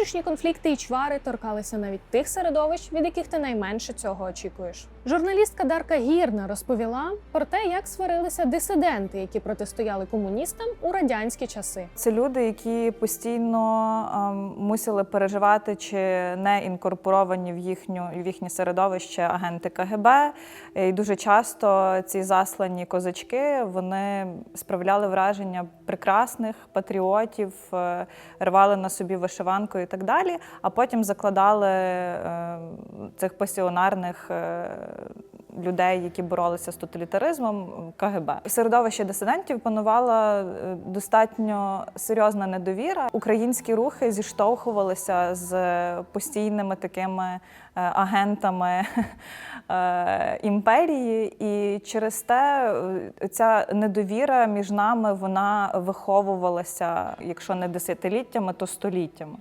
Внутрішні конфлікти і чвари торкалися навіть тих середовищ, від яких ти найменше цього очікуєш. Журналістка Дарка Гірна розповіла про те, як сварилися дисиденти, які протистояли комуністам у радянські часи. Це люди, які постійно ем, мусили переживати, чи не інкорпоровані в їхню в їхнє середовище агенти КГБ. І дуже часто ці заслані козачки вони справляли враження прекрасних патріотів, е, рвали на собі вишиванку і так далі. А потім закладали е, цих пасіонарних. е, Людей, які боролися з тоталітаризмом КГБ. В середовищі дисидентів панувала е, достатньо серйозна недовіра. Українські рухи зіштовхувалися з постійними такими агентами імперії, і через те ця недовіра між нами вона виховувалася, якщо не десятиліттями, то століттями.